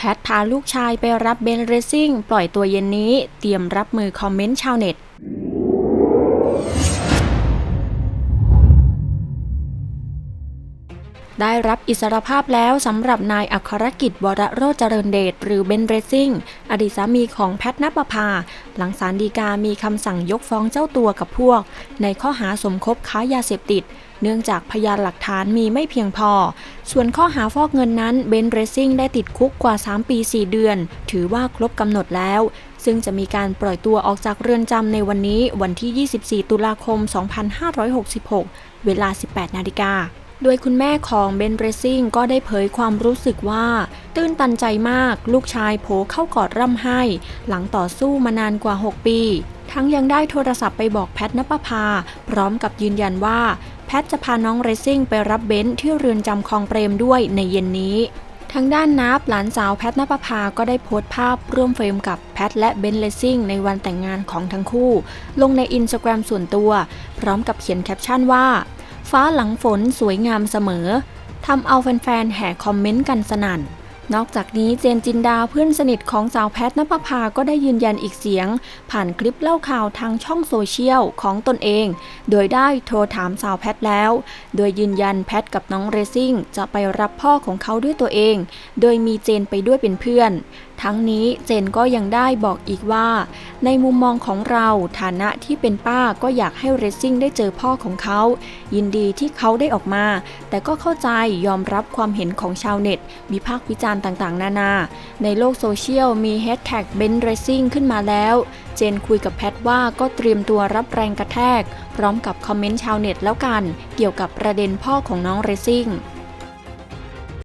แพทพาลูกชายไปรับเบนเรซิ่ง ปล่อยตัวเย็นนี้ เตรียมรับมือคอมเมนต์ชาวเน็ตได้รับอิสรภาพแล้วสำหรับนายอัครกิจวรโรจเจริญเดชหรือเบนเรซซิ่ง อดีตสามีของแพทนปภา หลังศาลฎีกามีคำสั่งยกฟ้องเจ้าตัวกับพวก ในข้อหาสมคบค้ายาเสพติด เนื่องจากพยานหลักฐานมีไม่เพียงพอ ส่วนข้อหาฟอกเงินนั้นเบนเรซซิ่งได้ติดคุกกว่า 3 ปี 4 เดือน ถือว่าครบกำหนดแล้ว ซึ่งจะมีการปล่อยตัวออกจากเรือนจำในวันนี้วันที่ 24 ตุลาคม 2566 เวลา 18 นาฬิกาโดยคุณแม่ของเบนเรซิ่งก็ได้เผยความรู้สึกว่า ตื้นตันใจมาก ลูกชายโผเข้ากอดร่ำไห้ หลังต่อสู้มานานกว่า 6 ปี ทั้งยังได้โทรศัพท์ไปบอกแพทนปภา พร้อมกับยืนยันว่า แพทจะพาน้องเรซิ่งไปรับเบนซ์ที่เรือนจำคลองเปรมด้วยในเย็นนี้ทางด้านนับหลานสาวแพทนปภาก็ได้โพสต์ภาพร่วมเฟรมกับแพทและเบนเลซิ่งในวันแต่งงานของทั้งคู่ ลงในอินสตาแกรมส่วนตัว พร้อมกับเขียนแคปชั่นว่า ฟ้าหลังฝนสวยงามเสมอทำเอาแฟนๆแห่คอมเมนต์กันสนั่น นอกจากนี้เจนจินดาเพื่อนสนิทของสาวแพทนภพาก็ได้ยืนยันอีกเสียง ผ่านคลิปเล่าข่าวทางช่องโซเชียลของตนเอง โดยได้โทรถามสาวแพทแล้ว โดยยืนยันแพทกับน้องเรซิ่งจะไปรับพ่อของเขาด้วยตัวเอง โดยมีเจนไปด้วยเป็นเพื่อน ทั้งนี้เจนก็ยังได้บอกอีกว่า ในมุมมองของเราฐานะที่เป็นป้าก็อยากให้เรซซิ่งได้เจอพ่อของเขา ยินดีที่เขาได้ออกมา แต่ก็เข้าใจยอมรับความเห็นของชาวเน็ต วิพากษ์วิจารณ์ต่างๆ นานา ในโลกโซเชียลมีแฮชแท็กเบนเรซิ่งขึ้นมาแล้ว เจนคุยกับแพทว่าก็เตรียมตัวรับแรงกระแทก พร้อมกับคอมเมนต์ชาวเน็ตแล้วกัน เกี่ยวกับประเด็นพ่อของน้องเรซิ่ง